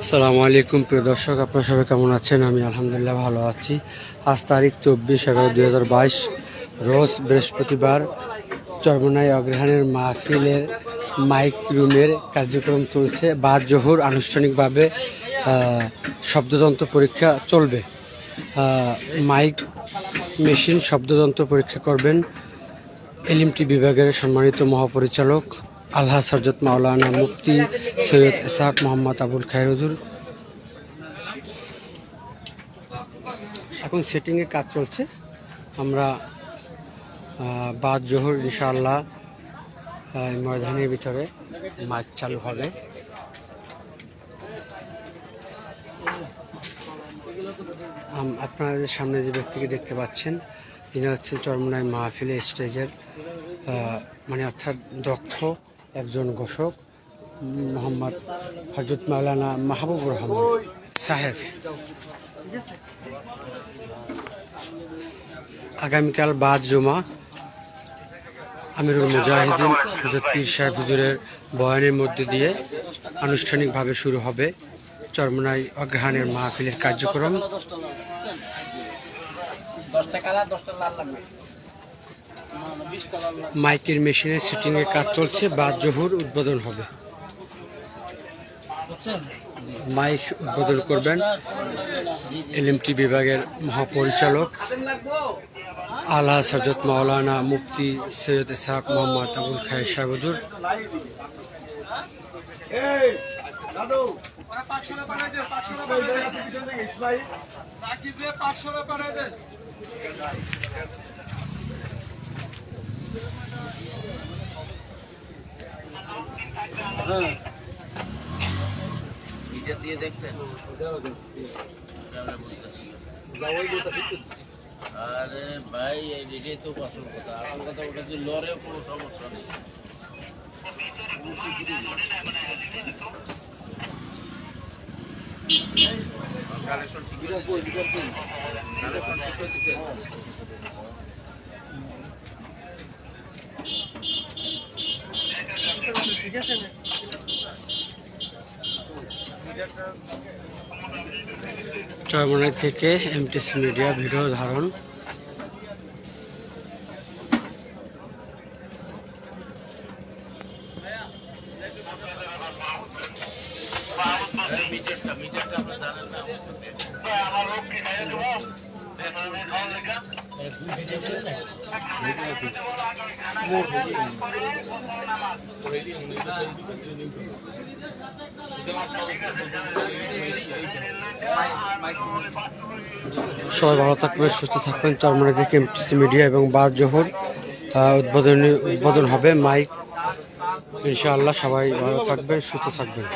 আসসালামু আলাইকুম, প্রিয় দর্শক, আপনারা সবাই কেমন আছেন? আমি আলহামদুলিল্লাহ ভালো আছি। আজ তারিখ চব্বিশ এগারো দুই হাজার বাইশ, রোজ বৃহস্পতিবার চর্মনাই অগ্রহায়ণের মাহফিলের মাইক রুমের কার্যক্রম চলছে। বা জহুর আনুষ্ঠানিকভাবে শব্দযন্ত্র পরীক্ষা চলবে। মাইক মেশিন শব্দযন্ত্র পরীক্ষা করবেন। এলিমটি বিভাগের সম্মানিত মহাপরিচালক আল্লাহ সরজত মাওলানা মুফতি সৈয়দ ইসাক মোহাম্মদ আবুল খায়রুজুর এখন সেটিংয়ের কাজ চলছে। আমরা বাদ জোহর ইনশাআল্লাহ ময়দানের ভিতরে মাছ চালু হবে। আপনাদের সামনে যে ব্যক্তিকে দেখতে পাচ্ছেন, তিনি হচ্ছেন চরমনাই মাহফিলে স্টেজের মানে অর্থাৎ দক্ষ একজন ঘোষক, মোহাম্মদ হজরত মাওলানা মাহবুবুর রহমান সাহেব। আগামীকাল বাদ জমা। আমিরুল মুজাহিদিন হজরত পীর সাহেব হুজুরের বয়ানের মধ্যে দিয়ে আনুষ্ঠানিকভাবে শুরু হবে চরমনাই অগ্রহায়ণের মাহফিলের কার্যক্রম। দশটা কালার, দশটা লাল লাগবে। মাইকের মেশিনের সেটিং এর কাজ চলছে বাদ জহুর উদ্বোধন হবে। মাইক উদ্বোধন করবেন এলএমটি বিভাগের মহাপরিচালক আল্লাহ সজত মাওলানা মুফতি সৈয়দ ইসাক মোহাম্মদ আবুল খায়ের সাহেব হুজুর। দেখছেন আরে ভাই এটাই তো আসল কথা আসল কথা ওটা যে লড়ে কোনো সমস্যা নেই কালেকশন ঠিক কালেকশন ঠিক করে চরমনাই থেকে এমটিসি মিডিয়া ভিডিও ধারণ মিটারটা মিটারটা আপনি জানেন না সবাই ভালো থাকবেন, সুস্থ থাকবেন। চরমনাই থেকে এমটিসি মিডিয়া এবং বাদ জোহর উদ্বোধনী উদ্বোধন হবে মাইক। ইনশাআল্লাহ সবাই ভালো থাকবেন, সুস্থ থাকবেন।